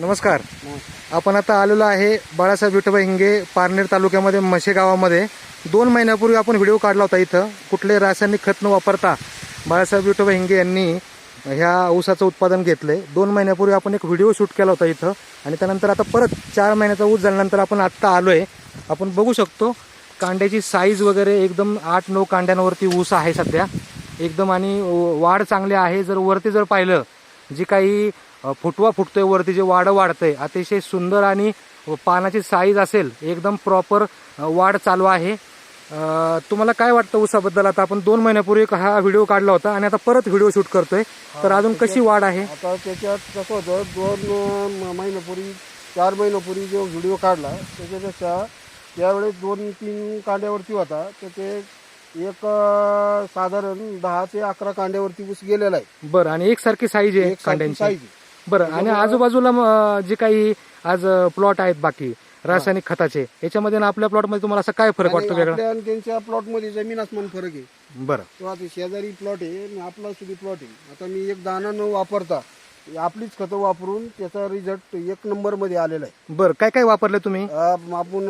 नमस्कार. आपण आता आलेलो आहे बाळासाहेब विठोबा हिंगे पारनेर तालुक्यामध्ये म्हशे गावामध्ये. दोन महिन्यापूर्वी आपण व्हिडिओ काढला होता इथं. कुठले रासायनिक खत न वापरता बाळासाहेब विठोबा हिंगे यांनी ह्या ऊसाचं उत्पादन घेतलंय. दोन महिन्यापूर्वी आपण एक व्हिडिओ शूट केला होता इथं. आणि त्यानंतर आता परत चार महिन्याचा ऊस झाल्यानंतर आपण आत्ता आलो आहे आपण बघू शकतो कांड्याची साईज वगैरे एकदम आठ नऊ कांड्यांवरती ऊस आहे सध्या. एकदम आणि वाढ चांगली आहे. जर वरती जर पाहिलं जी काही फुटवा फुटतोय वरती जे वाढ वाढतंय अतिशय सुंदर आणि पानाची साईज असेल एकदम प्रॉपर वाढ चालू आहे. तुम्हाला काय वाटतं ऊसाबद्दल? आता आपण दोन महिन्यापूर्वी एक हा व्हिडिओ काढला होता आणि आता परत व्हिडिओ शूट करतोय. तर अजून कशी वाढ आहे? आता त्याच्यात कसं होतं दोन महिन्यापूर्वी चार महिन्यापूर्वी जो व्हिडिओ काढला त्याच्यापेक्षा त्यावेळेस दोन तीन कांड्यावरती होता. तर ते एक अं, साधारण दहा ते अकरा कांड्यावरती ऊस गेलेला आहे. बरं आणि एकसारखी साईज आहे एक सारखी कांड्यांची? साईज आहे. बरं आणि आजूबाजूला म, अ, जे काही आज प्लॉट आहेत बाकी रासायनिक खताचे याच्यामध्ये आणि आपल्या प्लॉटमध्ये तुम्हाला असा काय फरक वाटतो आणि वेगळा? आपल्या आणि त्यांच्या प्लॉटमध्ये जमीन आसमान फरक आहे. बरं. तो आता शेजारी प्लॉट आहे आणि आपला सुधी प्लॉट आहे. आता मी एक दाना न वापरता आपलीच खतं वापरून त्याचा रिझल्ट एक नंबरमध्ये आलेला आहे. बरं काय काय वापरले तुम्ही? अं, आपण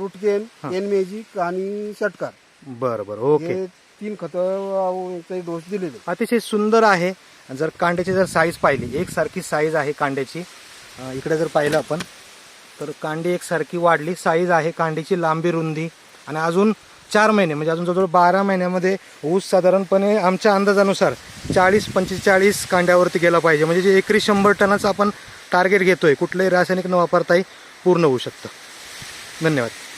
रुटकेन एन मॅजिक आणि षटकार. बरं बरं. ओके. हे तीन खत डोस दिलेले अतिशय सुंदर आहे. जर कांड्याची जर साईज पाहिली एकसारखी साईज आहे कांड्याची. अं, इकडे जर पाहिलं आपण तर कांडी एकसारखी वाढली. साईज आहे कांडीची लांबी रुंदी. आणि अजून चार महिने म्हणजे अजून जवळजवळ बारा महिन्यामध्ये ऊस साधारणपणे आमच्या अंदाजानुसार चाळीस पंचेचाळीस कांड्यावरती गेला पाहिजे. म्हणजे जे एकरी शंभर टनाचं आपण टार्गेट घेतोय कुठलंही रासायनिक न वापरताही पूर्ण होऊ शकतं. धन्यवाद.